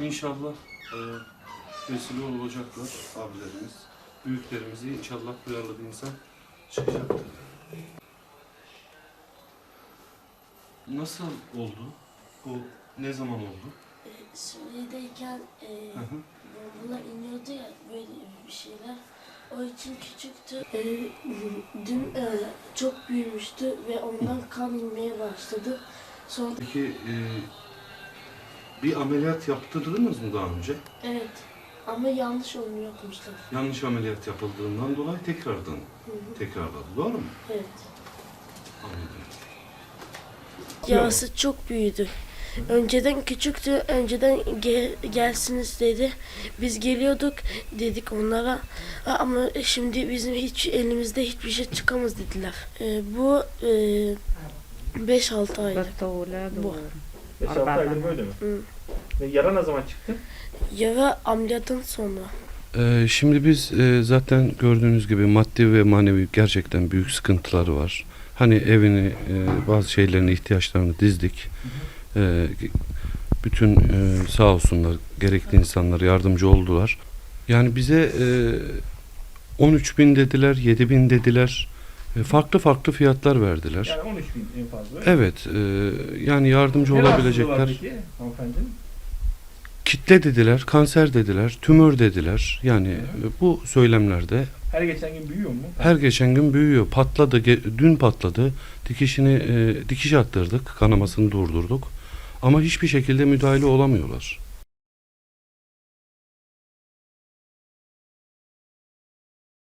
İnşallah e, vesile olacaklar abilerimiz. Büyüklerimizi inşallah duyarlı bir insan çıkacaktır. Nasıl oldu? Bu ne zaman oldu? E, Suriye'deyken e, Hı hı. bombalar iniyordu ya böyle bir şeyler. O için küçüktü. E, dün e, çok büyümüştü ve ondan kan inmeye başladı. Sonra Peki e, bir ameliyat yaptırdınız mı daha önce? evet ama yanlış onu yapmışlar. Yanlış ameliyat yapıldığından dolayı tekrardan Hı hı, tekrarladı. Doğru mu? evet. Anladım. Yarası çok büyüdü. Önceden küçüktü, önceden ge gelsiniz dedi. Biz geliyorduk dedik onlara ama şimdi bizim hiç elimizde hiçbir şey çıkamaz dediler. E, bu e, 5-6 aylık. Bu. 5-6 aydır böyle mi? Yara ne zaman çıktı? Yara ameliyatın sonra. Ee, şimdi biz e, zaten gördüğünüz gibi maddi ve manevi gerçekten büyük sıkıntıları var. Hani evini, e, bazı şeylerini, ihtiyaçlarını dizdik. Hı hı. E, bütün e, sağ olsunlar gerekli insanlar yardımcı oldular. Yani bize e, 13 bin dediler, 7 bin dediler. E, farklı farklı fiyatlar verdiler. Yani 13 bin en fazla. Evet, e, yani yardımcı Ne var olabilecekler. peki hanımefendinin? Kitle dediler, kanser dediler, tümör dediler. Yani e, bu söylemlerde Her geçen gün büyüyor mu? Her geçen gün büyüyor. Patladı. Dün patladı. Dikişini e, dikiş attırdık. Kanamasını durdurduk. Ama hiçbir şekilde müdahale olamıyorlar.